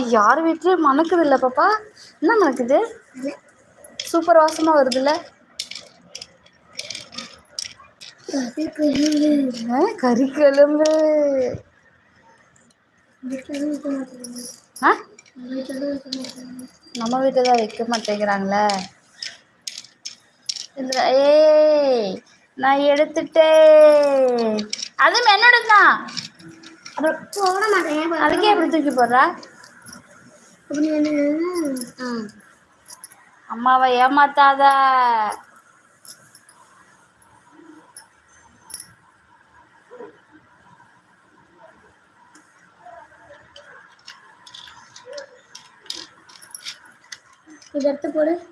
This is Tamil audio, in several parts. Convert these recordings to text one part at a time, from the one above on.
சி யார் வீட்லயும் மணக்குது இல்லை பாப்பா. என்ன மணக்குது? சூப்பர் வாசமாக வருதுல்ல. கறி குழம்பு ஆ? நம்ம வீட்டில் தான் வைக்க மாட்டேங்கிறாங்களே. ஏய் நான் எடுத்துட்டேன். அதுவும் என்னோட தான் அதுக்கே எப்படி தூக்கி போடுறா? அம்மாவை ஏமாத்தாத. இதை எடுத்து போடு.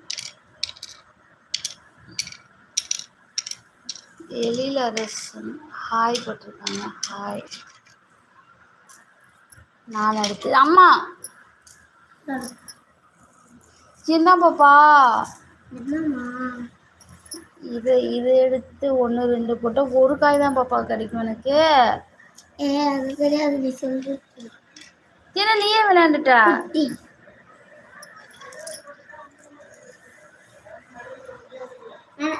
எழில் அரசன் ஹாய் போட்டிருக்காங்க. ஹாய். நான் எடுத்து அம்மா. என்ன பாப்பா இது இது எடுத்து ஒன்று ரெண்டு போட்டால் ஒரு காய் தான் பாப்பா கிடைக்கும் எனக்கு. ஏ அது தெரியாது நீ சொல்றது ஏன்னா நீயே விளையாண்டுட்ட?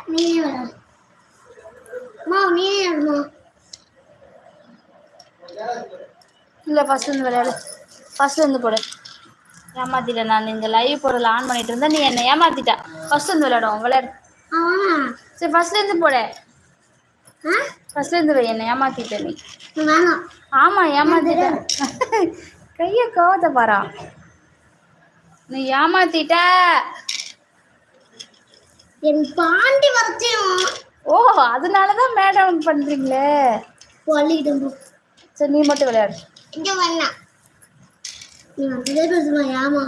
நீயே விளாடு அம்மா நீயே விளாடுமா இல்லை இருந்து விளையாடு. ஃபர்ஸ்ட் இருந்து போடு. ஏமாத்திட்டேன் நான். இந்த லைவ் போடல ஆன் பண்ணிட்டு இருந்தா நீ என்னை ஏமாத்திட்ட. ஃபர்ஸ்ட் இருந்து விளையாடுவோம். விளையாடு சரி ஃபர்ஸ்ட்ல இருந்து போடு. ஆ? ஃபர்ஸ்ட்ல இருந்து என்னை ஏமாத்திட்ட நீ. ஆமா ஏமாத்திட்ட. கைய கோவத்தை பாரா. நீ ஏமாத்திட்ட. என் பாண்டி வரத்தையும் ஓ அதனாலதான் மேடம் பண்றீங்களே. சரி நீ மட்டும் விளையாடு. இங்க வேணாம். நீ வந்ததே பேசுமா ஏமா?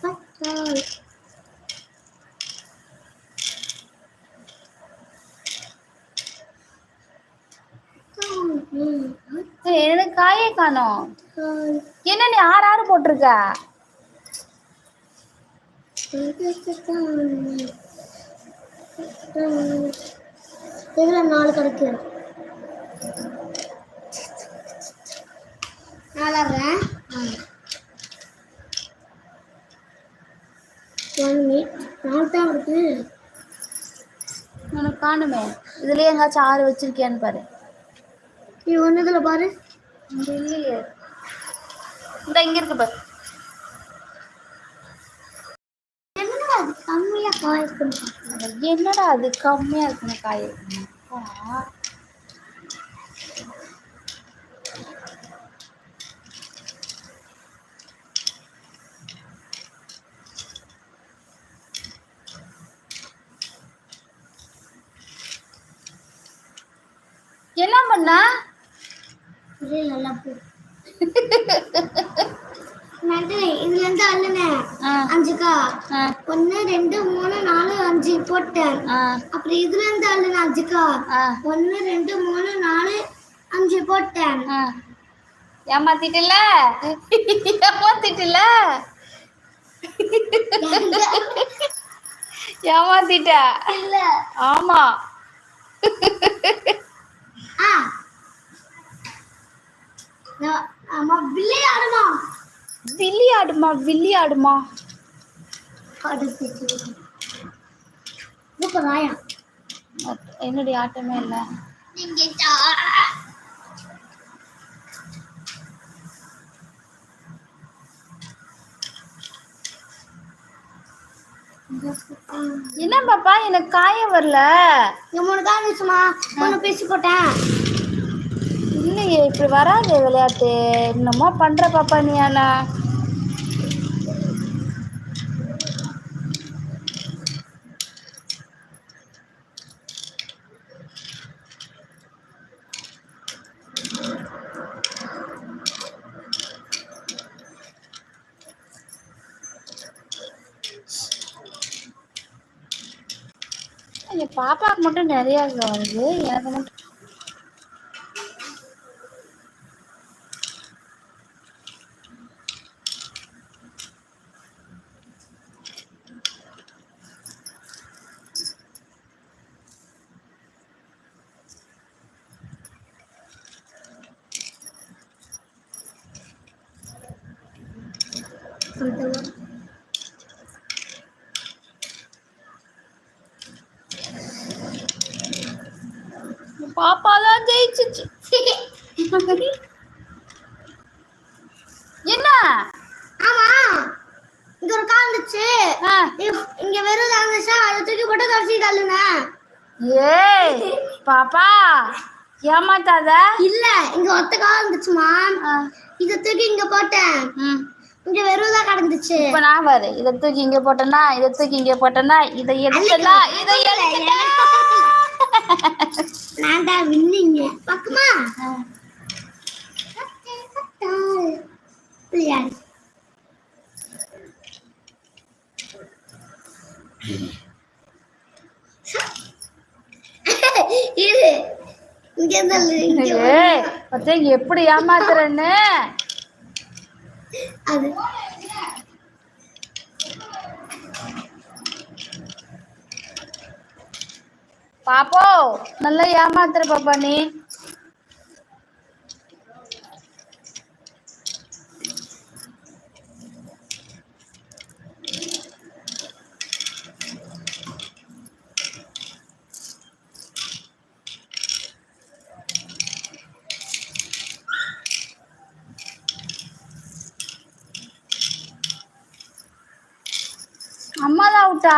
பட்டால்? சரி, எனக்கு காயே காணோம்? என்ன நீ ஆறு ஆறு போட்டிருக்க? இதுல நாலு கிடைக்கு நாலாடுறேன் ஒன்று நாலு தான் இருக்கு உனக்கு காணுமே. இதுலயே எங்காச்சும் ஆறு வச்சிருக்கியான்னு பாரு. நீ ஒன்று இதில் பாரு. இல்லையே. இந்த இங்க இருக்கு பாரு என்னடா அது காய் காய்க்கும் என்னடா அது? கம்மியா இருக்குன்னு காய். இருக்குன்னா என்ன பண்ண? இது நல்லா போ நடு இதுல இருந்து அஞ்சுக்கா? ஆ, ஒன்று ரெண்டு மூணு நாலு அஞ்சு போட்டேன். அப்புறம் இதுல இருந்து அள்ளுனேன் அஞ்சுக்கா. ஆ, ஒன்று ரெண்டு மூணு நாலு அஞ்சு போட்டேன். ஏமாத்திட்டல ஏமாத்திட்டல ஏமாத்திட்ட? இல்ல. ஆமா. அம்மா விளையாடுமா வில்லியாடுமா வில்லியாடுமா அடுத்து புக்கு ராயா என்னுடைய ஆட்டமே இல்லை. என்ன பாப்பா எனக்கு காய வரல. மூணு தான் இருந்துச்சுமா ஒன்று பேசி போட்டேன். இல்லையே இப்படி வராது விளையாட்டு. என்னமோ பண்ற பாப்பா நீ ஆனா. என் பாப்பாவுக்கு மட்டும் நிறைய வருது. எனக்கு மட்டும் பாப்பா தான் ஜெயிச்சிச்சு. என்ன? ஆமா. இங்க ஒரு கால் இருந்துச்சு இங்க- வெறும் இருந்துச்சா அதை தூக்கி போட்டு கடைசி தள்ளுன ஏய் பாப்பா ஏமாத்தாத. இல்ல இங்க ஒத்த கால் இருந்துச்சுமா இதை தூக்கி இங்க போட்டேன். இங்க வெறும் தான் கிடந்துச்சு. இப்ப நான் பாரு இதை தூக்கி இங்க போட்டேன்னா இதை தூக்கி இங்க போட்டேன்னா இதை எடுத்தனா இதை நான் தான் வின்னிங்க. பக்கமா இங்க எப்படி ஏமாத்துறேன்னு? அது. பாப்போ நல்லா ஏமாத்துற பாப்பா நீ. அம்மா தான் அவுட்டா?